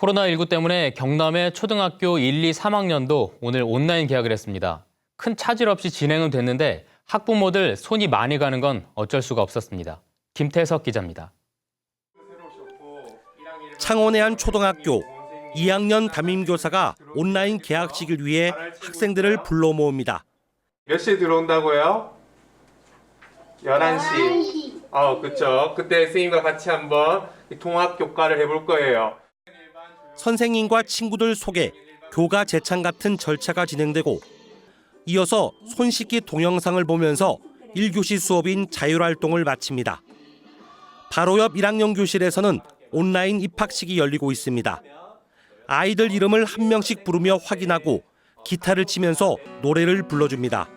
코로나19 때문에 경남의 초등학교 1, 2, 3학년도 오늘 온라인 개학을 했습니다. 큰 차질 없이 진행은 됐는데 학부모들 손이 많이 가는 건 어쩔 수가 없었습니다. 김태석 기자입니다. 창원의 한 초등학교 2학년 담임교사가 온라인 개학식을 위해 학생들을 불러 모읍니다. 몇 시에 들어온다고요? 11시. 11시. 어, 그쵸. 그때 선생님과 같이 한번 이 통합 교과를 해볼 거예요. 선생님과 친구들 소개, 교가 재창 같은 절차가 진행되고 이어서 손 씻기 동영상을 보면서 1교시 수업인 자율활동을 마칩니다. 바로 옆 1학년 교실에서는 온라인 입학식이 열리고 있습니다. 아이들 이름을 한 명씩 부르며 확인하고 기타를 치면서 노래를 불러줍니다.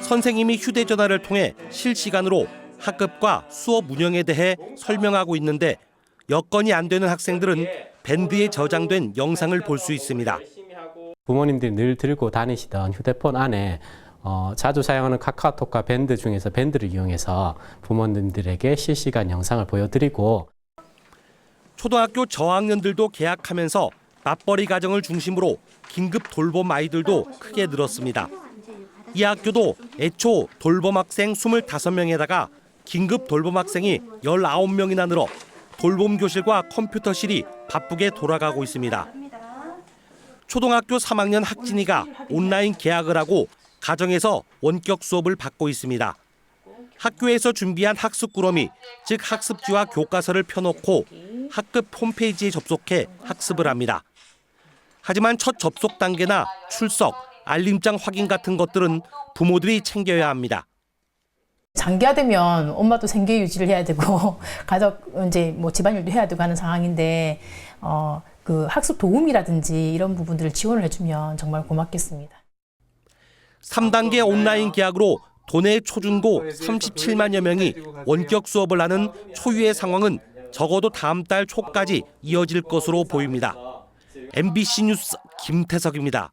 선생님이 휴대전화를 통해 실시간으로 학급과 수업 운영에 대해 설명하고 있는데 여건이 안 되는 학생들은 밴드에 저장된 영상을 볼 수 있습니다. 부모님들이 늘 들고 다니시던 휴대폰 안에 어, 자주 사용하는 카카오톡과 밴드 중에서 밴드를 이용해서 부모님들에게 실시간 영상을 보여드리고 초등학교 저학년들도 개학하면서 맞벌이 가정을 중심으로 긴급 돌봄 아이들도 크게 늘었습니다. 이 학교도 애초 돌봄 학생 25명에다가 긴급 돌봄 학생이 19명이나 늘어 돌봄 교실과 컴퓨터실이 바쁘게 돌아가고 있습니다. 초등학교 3학년 학진이가 온라인 개학을 하고 가정에서 원격 수업을 받고 있습니다. 학교에서 준비한 학습 꾸러미, 즉 학습지와 교과서를 펴놓고 학급 홈페이지에 접속해 학습을 합니다. 하지만 첫 접속 단계나 출석, 알림장 확인 같은 것들은 부모들이 챙겨야 합니다. 장기화되면 엄마도 생계 유지를 해야 되고 가족 이제 뭐 집안일도 해야 되고 하는 상황인데 어 그 학습 도움이라든지 이런 부분들을 지원을 해주면 정말 고맙겠습니다. 3단계 온라인 개학으로 도내 초중고 37만여 명이 원격 수업을 하는 초유의 상황은 적어도 다음 달 초까지 이어질 것으로 보입니다. MBC 뉴스 김태석입니다.